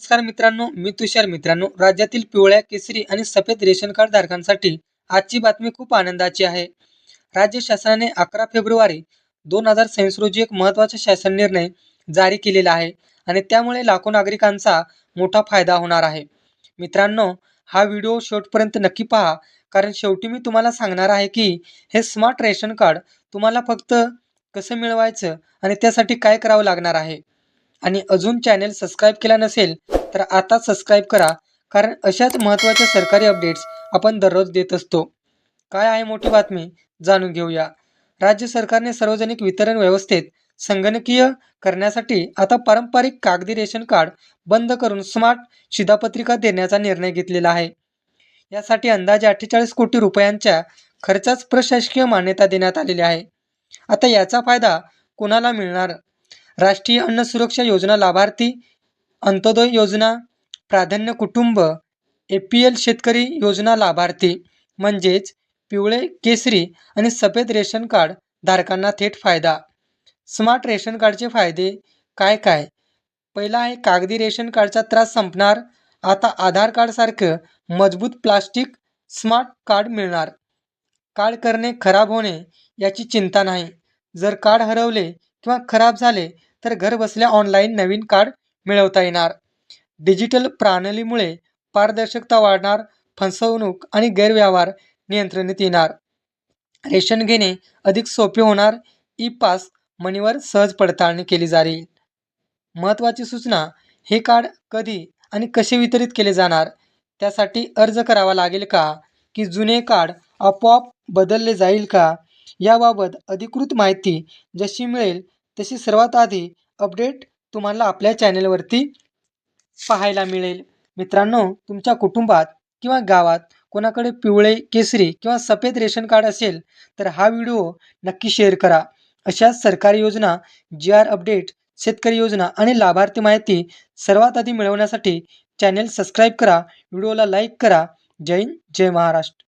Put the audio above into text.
नमस्कार मित्रांनो मी तुषार मित्रांनो. राज्यातील पिवळ्या केसरी आणि सफेद रेशन कार्ड धारकांसाठी आजची बातमी खूप आनंदाची आहे. राज्य शासनाने अकरा फेब्रुवारी दोन हजार सव्वीस रोजी एक महत्त्वाचा शासन निर्णय जारी केलेला आहे आणि त्यामुळे लाखो नागरिकांचा मोठा फायदा होणार आहे. मित्रांनो हा व्हिडिओ शेवटपर्यंत नक्की पहा कारण शेवटी मी तुम्हाला सांगणार आहे की हे स्मार्ट रेशन कार्ड तुम्हाला फक्त कसं मिळवायचं आणि त्यासाठी काय करावं लागणार आहे. आणि अजून चॅनेल सबस्क्राईब केला नसेल तर आता सबस्क्राईब करा कारण अशाच महत्त्वाच्या सरकारी अपडेट्स आपण दररोज देत असतो. काय आहे मोठी बातमी? जाणून घेऊया. राज्य सरकारने सार्वजनिक वितरण व्यवस्थेत संगणकीय करण्यासाठी आता पारंपरिक कागदी रेशन कार्ड बंद करून स्मार्ट शिधापत्रिका देण्याचा निर्णय घेतलेला आहे. यासाठी अंदाजे अठ्ठेचाळीस कोटी रुपयांच्या खर्चास प्रशासकीय मान्यता देण्यात आलेली आहे. आता याचा फायदा कोणाला मिळणार? राष्ट्रीय अन्न सुरक्षा योजना लाभार्थी अंत्योदय योजना प्राधान्य कुटुंब ए पी एल शेतकरी योजना लाभार्थी म्हणजेच पिवळे केसरी आणि सफेद रेशन कार्ड धारकांना थेट फायदा. स्मार्ट रेशन कार्डचे फायदे काय काय? पहिला आहे कागदी रेशन कार्डचा त्रास संपणार. आता आधार कार्डसारखं मजबूत प्लास्टिक स्मार्ट कार्ड मिळणार. कार्ड करणे खराब होणे याची चिंता नाही. जर कार्ड हरवले किंवा खराब झाले तर घर बसल्या ऑनलाईन नवीन कार्ड मिळवता येणार. डिजिटल प्रणालीमुळे पारदर्शकता वाढणार फसवणूक आणि गैरव्यवहार नियंत्रणात येणार. रेशन घेणे अधिक सोपे होणार ई पास मनीवर सहज पडताळणी केली जाईल. महत्त्वाची सूचना हे कार्ड कधी आणि कसे वितरित केले जाणार त्यासाठी अर्ज करावा लागेल का की जुने कार्ड आपोआप बदलले जाईल का याबाबत अधिकृत माहिती जशी मिळेल तशी सर्वात आधी अपडेट तुम्हाला आपल्या चॅनेलवरती पाहायला मिळेल. मित्रांनो तुमच्या कुटुंबात किंवा गावात कोणाकडे पिवळे केसरी किंवा सफेद रेशन कार्ड असेल तर हा व्हिडिओ नक्की शेअर करा. अशाच सरकारी योजना जी आर अपडेट शेतकरी योजना आणि लाभार्थी माहिती सर्वात आधी मिळवण्यासाठी चॅनेल सबस्क्राईब करा व्हिडिओला लाईक करा. जय हिंद जय महाराष्ट्र.